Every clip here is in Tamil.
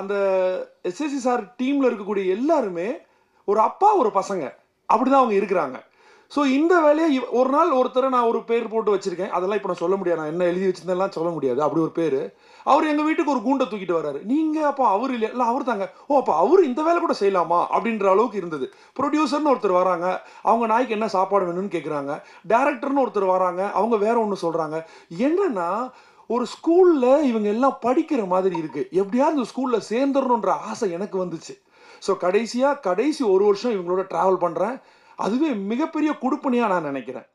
அந்த எஸ்எஸ்சி சார் டீமில் இருக்கக்கூடிய எல்லாருமே ஒரு அப்பா ஒரு பசங்க. அப்படிதான் அவங்க இருக்கிறாங்க. ஸோ இந்த வேலையை ஒரு நாள் ஒருத்தரை நான் ஒரு பேர் போட்டு வச்சிருக்கேன். அதெல்லாம் இப்போ நான் சொல்ல முடியாது. நான் என்ன எழுதி வச்சிருந்தேன்லாம் சொல்ல முடியாது. அப்படி ஒரு பேர். அவர் எங்கள் வீட்டுக்கு ஒரு கூண்டை தூக்கிட்டு வராரு நீங்கள் அப்போ அவர் இல்லை இல்லை அவர் தாங்க. ஓ அப்போ அவர் இந்த வேலை கூட செய்யலாமா? அப்படின்ற அளவுக்கு இருந்தது. ப்ரொடியூசர்னு ஒருத்தர் வராங்க. அவங்க நாய்க்கு என்ன சாப்பாடு வேணும்னு கேட்குறாங்க டேரக்டர்னு ஒருத்தர் வராங்க. அவங்க வேற ஒன்று சொல்கிறாங்க என்னன்னா ஒரு ஸ்கூலில் இவங்க எல்லாம் படிக்கிற மாதிரி இருக்குது எப்படியாவது இந்த ஸ்கூலில் சேர்ந்துடணுன்ற ஆசை எனக்கு வந்துச்சு. ஸோ கடைசியாக கடைசி ஒரு வருஷம் இவங்களோட ட்ராவல் பண்ணுறேன் அதுவே மிகப்பெரிய குடுப்பணியாக நான் நினைக்கிறேன்.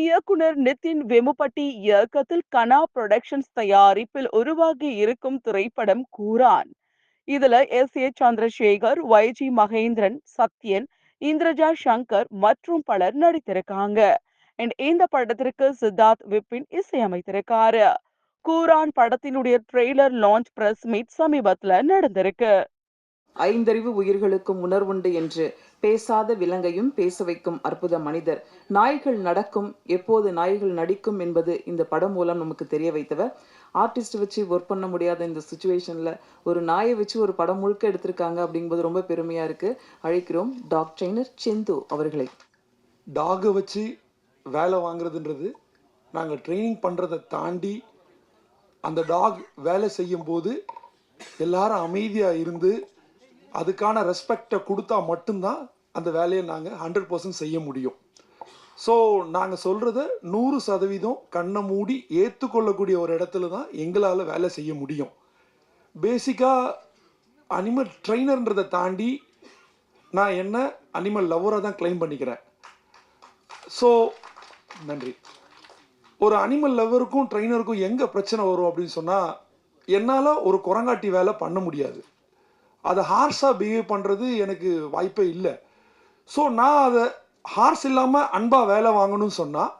இயக்குனர் நிதின் வெமுபட்டி இயக்கத்தில் கனா புரொடக்ஷன்ஸ் தயாரிப்பில் உருவாகி இருக்கும் திரைப்படம் கூரான் இதுல S. A. Chandrasekhar YG Mahendran Sathyan Indraja Shankar மற்றும் பலர் நடித்திருக்காங்க. இந்த படத்திற்கு சித்தார்த் விபின் இசையமைத்திருக்காரு. கூரான் படத்தினுடைய ட்ரெய்லர் லான்ச் பிரஸ் மீட் சமீபத்துல நடந்திருக்கு. ஐந்தறிவு உயிர்களுக்கும் உணர்வுண்டு என்று பேசாத விலங்கையும் பேச வைக்கும் அற்புத மனிதர். நாய்கள் நடக்கும் எப்போது நாய்கள் நடிக்கும் என்பது இந்த படம் மூலம் நமக்கு தெரிய வைத்தவர். ஆர்டிஸ்ட் வச்சு ஒர்க் பண்ண முடியாத இந்த சுச்சுவேஷன்ல ஒரு நாயை வச்சு ஒரு படம் முழுக்க எடுத்திருக்காங்க அப்படிங்கும்போது ரொம்ப பெருமையா இருக்கு. அழைக்கிறோம் டாக் ட்ரெயினர் செந்து அவர்களை. டாகை வச்சு வேலை வாங்குறதுன்றது நாங்கள் ட்ரைனிங் பண்ணுறதை தாண்டி அந்த டாக் வேலை செய்யும்போது எல்லாரும் அமைதியாக இருந்து அதுக்கான ரெஸ்பெக்டை கொடுத்தா மட்டும்தான் அந்த வேலையை நாங்கள் ஹண்ட்ரட் பர்சன்ட் செய்ய முடியும். ஸோ நாங்கள் சொல்கிறத நூறு சதவீதம் கண்ணை மூடி ஏற்றுக்கொள்ளக்கூடிய ஒரு இடத்துல தான் எங்களால் வேலை செய்ய முடியும். பேசிக்காக அனிமல் ட்ரைனர்ன்றதை தாண்டி நான் என்ன அனிமல் லவ்வராக தான் க்ளைம் பண்ணிக்கிறேன். ஸோ நன்றி. ஒரு அனிமல் லவ்வருக்கும் ட்ரைனருக்கும் எங்கே பிரச்சனை வரும் அப்படின்னு சொன்னால் என்னால் ஒரு குரங்காட்டி வேலை பண்ண முடியாது. அதை ஹார்ஸாக பிஹேவ் பண்ணுறது எனக்கு வாய்ப்பே இல்லை. ஸோ நான் அதை ஹார்ஸ் இல்லாமல் அன்பாக வேலை வாங்கணும்னு சொன்னால்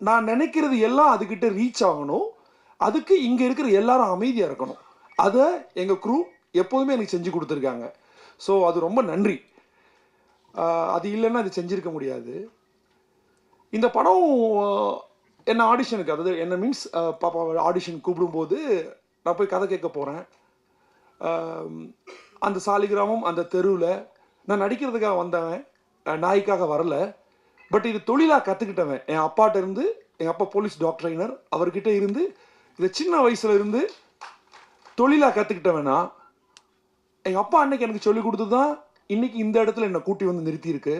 நான் நினைக்கிறது எல்லாம் அதுக்கிட்ட ரீச் ஆகணும். அதுக்கு இங்கே இருக்கிற எல்லாரும் அமைதியாக இருக்கணும். அதை எங்கள் குரூ எப்போதுமே எனக்கு செஞ்சு கொடுத்துருக்காங்க. ஸோ அது ரொம்ப நன்றி. அது இல்லைன்னா அது செஞ்சுருக்க முடியாது. இந்த படம் என்ன ஆடிஷனுக்கு அதாவது என்ன மீன்ஸ் பாப்பா ஆடிஷன் கூப்பிடும்போது நான் போய் கதை கேட்க போகிறேன் அந்த சாலிகிராமம் அந்த தெருவில் நான் நடிக்கிறதுக்காக வந்தவன் நாய்க்காக வரல. பட் இது தொழிலாக கற்றுக்கிட்டவன் என் அப்பாட்ட இருந்து எங்கள் அப்பா போலீஸ் டாக்டர் ட்ரைனர் அவர்கிட்ட இருந்து இதை சின்ன வயசுல இருந்து தொழிலாக கற்றுக்கிட்டவனா எங்கள் அப்பா அன்னைக்கு எனக்கு சொல்லி கொடுத்து தான் இன்னைக்கு இந்த இடத்துல என்னை கூட்டி வந்து நிறுத்தியிருக்கு.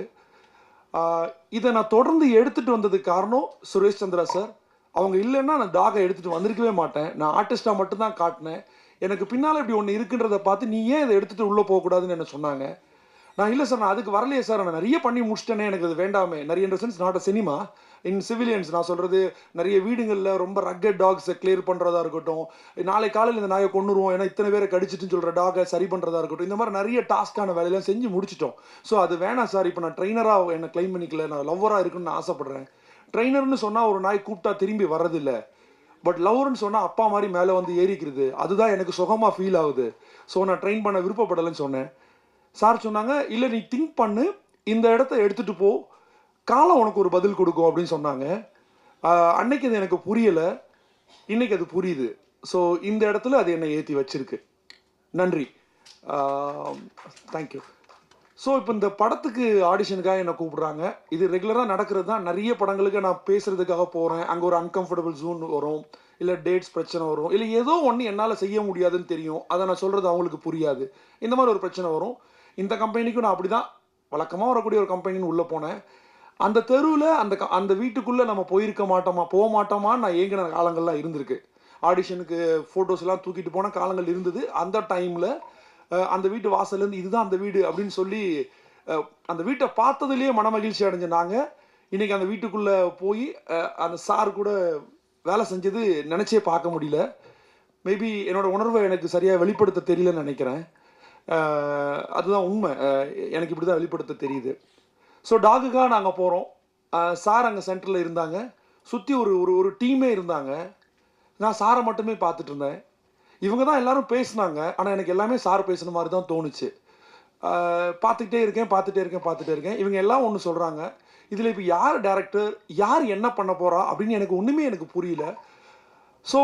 இதை நான் தொடர்ந்து எடுத்துட்டு வந்ததுக்கு காரணம் சுரேஷ் சந்திரா சார். அவங்க இல்லைன்னா நான் டாகை எடுத்துட்டு வந்திருக்கவே மாட்டேன். நான் ஆர்டிஸ்டாக மட்டும்தான் காட்டினேன். எனக்கு பின்னால் இப்படி ஒன்று இருக்குன்றதை பார்த்து நீ ஏன் இதை எடுத்துகிட்டு உள்ளே போகக்கூடாதுன்னு என்ன சொன்னாங்க. நான் இல்லை சார் நான் அதுக்கு வரலையே சார் நான் நிறைய பண்ணி முடிச்சிட்டேனே. எனக்கு அது வேண்டாமே. நிறைய in sense not a cinema in civilians நான் சொல்கிறது நிறைய வீடுங்களில் ரொம்ப ரக்கட் டாக்ஸை கிளியர் பண்ணுறதா இருக்கட்டும். நாளை காலையில் இந்த நாயை கொண்டுருவோம் ஏன்னா இத்தனை பேரை கடிச்சிட்டுன்னு சொல்கிற டாகை சரி பண்ணுறதா இருக்கட்டும். இந்த மாதிரி நிறைய டாஸ்க்கான வேலையெல்லாம் செஞ்சு முடிச்சிட்டோம். ஸோ அது வேணாம் சார் இப்போ நான் ட்ரைனராக என்னை க்ளைம் பண்ணிக்கல. நான் லவ்வராக இருக்குன்னு நான் ட்ரெயினர்னு ட்ரைனர்னு சொன்னால் ஒரு நாய் கூப்பிட்டா திரும்பி வர்றதில்ல. பட் லவ்னு சொன்னால் அப்பா மாதிரி மேலே வந்து ஏறிக்கிறது. அதுதான் எனக்கு சுகமாக ஃபீல் ஆகுது. ஸோ நான் ட்ரெயின் பண்ண விருப்பப்படலைன்னு சொன்னேன். சார் சொன்னாங்க இல்லை நீ திங்க் பண்ணு. இந்த இடத்த எடுத்துகிட்டு போ. காலம் உனக்கு ஒரு பதில் கொடுக்கும் அப்படின்னு சொன்னாங்க. அன்னைக்கு அது எனக்கு புரியலை. இன்னைக்கு அது புரியுது. ஸோ இந்த இடத்துல அது என்னை ஏற்றி வச்சிருக்கு. நன்றி. தேங்க்யூ ஸோ இப்போ இந்த படத்துக்கு ஆடிஷனுக்காக என்னை கூப்பிட்றாங்க. இது ரெகுலராக நடக்கிறது தான். நிறைய படங்களுக்கு நான் பேசுகிறதுக்காக போகிறேன் அங்கே ஒரு அன்கம்ஃபர்டபுள் ஜூன் வரும். இல்லை டேட்ஸ் பிரச்சனை வரும். இல்லை ஏதோ ஒன்று என்னால் செய்ய முடியாதுன்னு தெரியும். அதை நான் சொல்கிறது அவங்களுக்கு புரியாது. இந்த மாதிரி ஒரு பிரச்சனை வரும். இந்த கம்பெனிக்கும் நான் அப்படி தான் வழக்கமாக வரக்கூடிய ஒரு கம்பெனின்னு உள்ளே போனேன். அந்த தெருவில் அந்த க- அந்த வீட்டுக்குள்ளே நம்ம போயிருக்க மாட்டோமா போக மாட்டோமான்னு நான் ஏங்கின காலங்கள்லாம் இருந்திருக்கு. ஆடிஷனுக்கு ஃபோட்டோஸ்லாம் தூக்கிட்டு போன காலங்கள் இருந்தது. அந்த டைமில் அந்த வீட்டு வாசல்லேருந்து இதுதான் அந்த வீடு அப்படின்னு சொல்லி அந்த வீட்டை பார்த்ததுலேயே மனமகிழ்ச்சி அடைஞ்ச நாங்கள் இன்றைக்கி அந்த வீட்டுக்குள்ளே போய் அந்த சார் கூட வேலை செஞ்சது நினச்சே பார்க்க முடியல. மேபி என்னோடய உணர்வை எனக்கு சரியாக வெளிப்படுத்த தெரியலன்னு நினைக்கிறேன். அதுதான் உண்மை. எனக்கு இப்படி தான் வெளிப்படுத்த தெரியுது. ஸோ டாகுக்காக நாங்கள் போகிறோம் சார் அங்கே சென்டரில் இருந்தாங்க. சுற்றி ஒரு ஒரு ஒரு டீமே இருந்தாங்க. நான் சாரை மட்டுமே பார்த்துட்டு இருந்தேன். இவங்க தான் எல்லாரும் பேசுனாங்க. ஆனால் எனக்கு எல்லாமே சார் பேசுன மாதிரி தான் தோணுச்சு பார்த்துக்கிட்டே இருக்கேன் பார்த்துட்டே இருக்கேன் பார்த்துட்டே இருக்கேன். இவங்க எல்லாம் ஒன்று சொல்கிறாங்க இதில் இப்போ யார் டேரக்டர் யார் என்ன பண்ண போகிறா அப்படின்னு எனக்கு ஒன்றுமே எனக்கு புரியல. ஸோ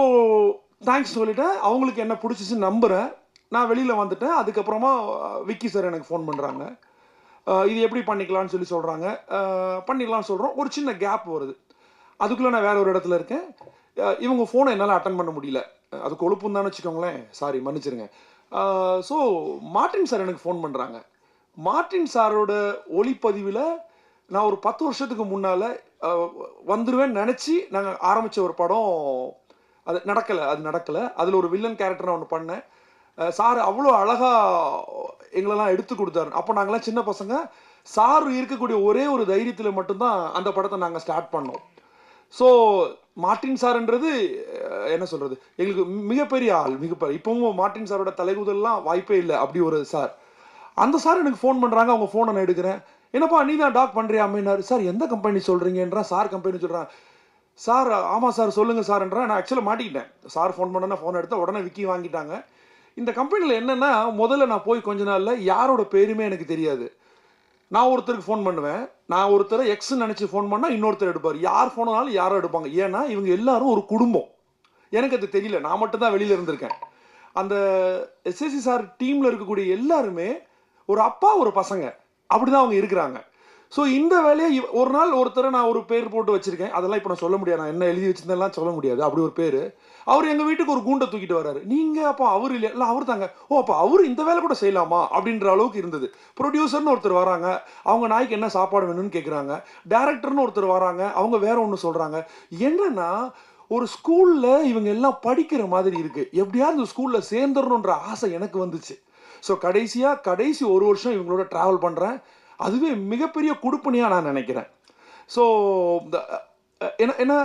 தேங்க்ஸ் சொல்லிவிட்டேன் அவங்களுக்கு என்ன பிடிச்சிச்சு நம்புகிறேன் நான் வெளியில் வந்துட்டேன். அதுக்கப்புறமா விக்கி சார் எனக்கு ஃபோன் பண்ணுறாங்க இது எப்படி பண்ணிக்கலாம்னு சொல்லி சொல்கிறாங்க பண்ணிக்கலாம்னு சொல்கிறோம் ஒரு சின்ன கேப் வருது. அதுக்குள்ளே நான் வேற ஒரு இடத்துல இருக்கேன். இவங்க ஃபோனை என்னால் அட்டன் பண்ண முடியல. அது கொழுப்பும் தான் வச்சுக்கோங்களேன். சாரி மன்னிச்சிருங்க. ஸோ மார்ட்டின் சார் எனக்கு ஃபோன் பண்ணுறாங்க மார்ட்டின் சாரோட ஒளிப்பதிவில் நான் ஒரு பத்து வருஷத்துக்கு முன்னால் வந்துடுவேன்னு நினச்சி நாங்கள் ஆரம்பித்த ஒரு படம். அது நடக்கலை. அது நடக்கலை. அதில் ஒரு வில்லன் கேரக்டர் நான் ஒன்று பண்ணேன். சார் அவ்வளோ அழகாக எங்களெல்லாம் எடுத்து கொடுத்தாரு. அப்போ நாங்களாம் சின்ன பசங்க சார் இருக்கக்கூடிய ஒரே ஒரு தைரியத்தில் மட்டும்தான் அந்த படத்தை நாங்கள் ஸ்டார்ட் பண்ணோம். ஸோ மார்ட்டின் சார்ன்றது என்ன சொல்கிறது எங்களுக்கு மிகப்பெரிய ஆள் மிகப்பெரிய இப்பவும் மார்ட்டின் சாரோட தலைகுதல்லாம் வாய்ப்பே இல்லை அப்படி ஒரு சார். அந்த சார் எனக்கு ஃபோன் பண்ணுறாங்க அவங்க ஃபோனை நான் எடுக்கிறேன். என்னப்பா நீ தான் டாக் பண்ணுறியா அப்படின்னாரு. சார் எந்த கம்பெனி சொல்கிறீங்கன்றா சார் கம்பெனி சொல்கிறான் சார் ஆமாம் சார் சொல்லுங்கள் சார்ன்றா நான் ஆக்சுவலாக மாட்டிக்கிட்டேன். சார் ஃபோன் பண்ணேன்னா ஃபோன் எடுத்தால் உடனே விக்கி வாங்கிட்டாங்க. இந்த கம்பெனியில் என்னென்னா முதல்ல நான் போய் கொஞ்ச நாளில் யாரோட பேருமே எனக்கு தெரியாது. நான் ஒருத்தருக்கு ஃபோன் பண்ணுவேன். நான் ஒருத்தரை எக்ஸ்னு நினச்சி ஃபோன் பண்ணால் இன்னொருத்தர் எடுப்பார். யார் ஃபோனாலும் யாரோ எடுப்பாங்க. ஏன்னா இவங்க எல்லாரும் ஒரு குடும்பம். எனக்கு அது தெரியல. நான் மட்டும் தான் வெளியில் இருந்திருக்கேன். அந்த எஸ்எஸ்சி சார் டீமில் இருக்கக்கூடிய எல்லாருமே ஒரு அப்பா ஒரு பசங்க. அப்படி தான் அவங்க இருக்கிறாங்க. ஸோ இந்த வேலையை ஒரு நாள் ஒருத்தரை நான் ஒரு பேர் போட்டு வச்சிருக்கேன். அதெல்லாம் இப்போ நான் சொல்ல முடியாது. நான் என்ன எழுதி வச்சிருந்தேன்லாம் சொல்ல முடியாது. அப்படி ஒரு பேர். அவர் எங்கள் வீட்டுக்கு ஒரு கூண்டை தூக்கிட்டு வர்றாரு. நீங்கள் அப்போ அவர் இல்லை இல்லை அவர் தாங்க. ஓ அப்போ அவர் இந்த வேலை கூட செய்யலாமா? அப்படின்ற அளவுக்கு இருந்தது. ப்ரொடியூசர்னு ஒருத்தர் வராங்க. அவங்க நாய்க்கு என்ன சாப்பாடு வேணும்னு கேட்குறாங்க டேரக்டர்னு ஒருத்தர் வராங்க. அவங்க வேற ஒன்று சொல்கிறாங்க என்னன்னா ஒரு ஸ்கூலில் இவங்க எல்லாம் படிக்கிற மாதிரி இருக்குது எப்படியாவது இந்த ஸ்கூலில் சேர்ந்துடணுன்ற ஆசை எனக்கு வந்துச்சு. ஸோ கடைசியாக கடைசி ஒரு வருஷம் இவங்களோட ட்ராவல் பண்ணுறேன் அதுவே மிகப்பெரிய கொடுப்பனையாக நான் நினைக்கிறேன். ஸோ ஏன்னா ஏன்னா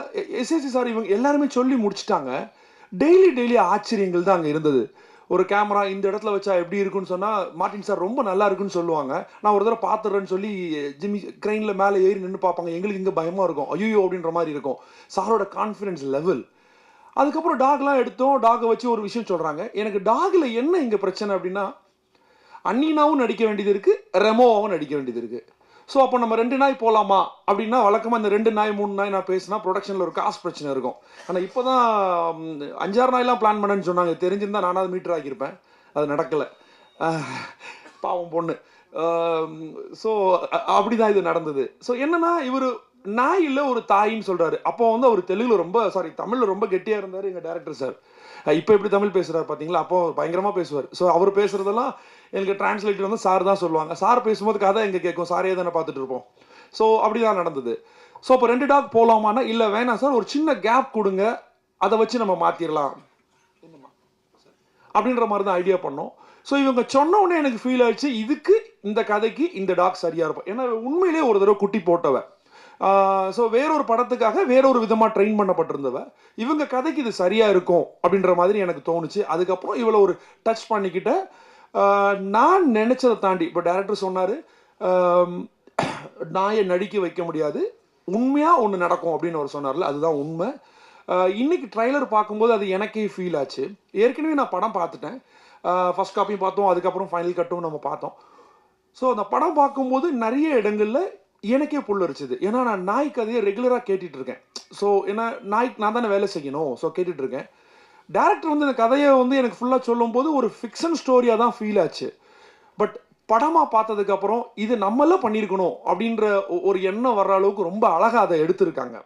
எஸ்எஸ்சி சார் இவங்க எல்லாருமே சொல்லி முடிச்சிட்டாங்க. டெய்லி டெய்லி ஆச்சரியங்கள் தான் அங்கே இருந்தது. ஒரு கேமரா இந்த இடத்துல வச்சா எப்படி இருக்குன்னு சொன்னால் மார்ட்டின் சார் ரொம்ப நல்லா இருக்குன்னு சொல்லுவாங்க. நான் ஒரு தடவை பார்த்துடுறேன்னு சொல்லி ஜிம்மி க்ரெயினில் மேலே ஏறி நின்று பார்ப்பாங்க. எங்களுக்கு இங்கே பயமாக இருக்கும். ஐயோ அப்படின்ற மாதிரி இருக்கும். சாரோட கான்ஃபிடன்ஸ் லெவல் அதுக்கப்புறம் டாக்லாம் எடுத்தோம். டாகை வச்சு ஒரு விஷயம் சொல்கிறாங்க எனக்கு டாகில் என்ன இங்கே பிரச்சனை அப்படின்னா அன்னீனாவும் நடிக்க வேண்டியது இருக்குது ரெமோவாவும் நடிக்க வேண்டியது இருக்குது ஸோ அப்போ நம்ம ரெண்டு நாய் போகலாமா அப்படின்னா வழக்கமாக இந்த ரெண்டு நாய் மூணு நாய் நான் பேசினா ப்ரொடக்ஷனில் ஒரு காசு பிரச்சனை இருக்கும். ஆனால் இப்போ தான் அஞ்சாறு நாய்லாம் பிளான் பண்ணேன்னு சொன்னாங்க. தெரிஞ்சிருந்தா நானாவது மீட்டர் ஆக்கியிருப்பேன். அது நடக்கலை. பாவம் பொண்ணு. ஸோ அப்படி தான் இது நடந்தது. ஸோ என்னென்னா இவர் நாய் இல்லை ஒரு தாயின்னு சொல்கிறாரு அப்போ வந்து அவர் தெலுங்கில் ரொம்ப சாரி தமிழில் ரொம்ப கெட்டியாக இருந்தார் எங்கள் டேரக்டர் சார் இப்போ எப்படி தமிழ் பேசுகிறார் பார்த்தீங்களா அப்போ பயங்கரமாக பேசுவார். ஸோ அவர் பேசுகிறதெல்லாம் எனக்கு டிரான்ஸ்லேட்டர் வந்து சார் தான் சொல்லுவாங்க. சார் பேசும்போது கதை எங்கே கேட்கும்? சாரே தானே பார்த்துட்டு இருப்போம். ஸோ அப்படி தான் நடந்தது. ஸோ அப்போ ரெண்டு டாக் போகலாமான்னா இல்லை வேணாம் சார் ஒரு சின்ன கேப் கொடுங்க. அதை வச்சு நம்ம மாற்றிடலாம் அப்படின்ற மாதிரி தான் ஐடியா பண்ணோம். ஸோ இவங்க சொன்ன உடனே எனக்கு ஃபீல் ஆயிடுச்சு இதுக்கு இந்த கதைக்கு இந்த டாக் சரியாக இருக்கும் ஏன்னா உண்மையிலேயே ஒரு தடவை குட்டி போட்டவ. ஸோ வேறொரு படத்துக்காக வேறொரு விதமாக ட்ரெயின் பண்ணப்பட்டிருந்தவ இவங்க கதைக்கு இது சரியாக இருக்கும் அப்படின்ற மாதிரி எனக்கு தோணுச்சு. அதுக்கப்புறம் இவளை ஒரு டச் பண்ணிக்கிட்ட நான் நினச்சதை தாண்டி இப்போ டேரக்டர் சொன்னார் நாயை நடிக்க வைக்க முடியாது உண்மையாக ஒன்று நடக்கும் அப்படின்னு அவர் சொன்னார்ல அதுதான் உண்மை. இன்னைக்கு ட்ரைலர் பார்க்கும்போது அது எனக்கே ஃபீல் ஆச்சு. ஏற்கனவே நான் படம் பார்த்துட்டேன். ஃபஸ்ட் காப்பியும் பார்த்தோம் அதுக்கப்புறம் ஃபைனல் கட்டும் நம்ம பார்த்தோம். ஸோ அந்த படம் பார்க்கும்போது நிறைய இடங்களில் எனக்கே புல்லரிச்சது ஏன்னா நான் நாய் கதையை ரெகுலராக கேட்டுட்டு இருக்கேன் ஸோ ஏன்னா நாய்க்கு நான் தானே வேலை செய்யணும். ஸோ கேட்டுட்டு இருக்கேன் டேரக்டர் வந்து இந்த கதையை வந்து எனக்கு ஃபுல்லாக சொல்லும்போது ஒரு ஃபிக்ஷன் ஸ்டோரியாக தான் ஃபீல் ஆச்சு. பட் படமாக பார்த்ததுக்கப்புறம் இது நம்மளாம் பண்ணியிருக்கணும் அப்படின்ற ஒ- ஒரு எண்ணம் வர்ற அளவுக்கு ரொம்ப அழகாக அதை எடுத்திருக்காங்க.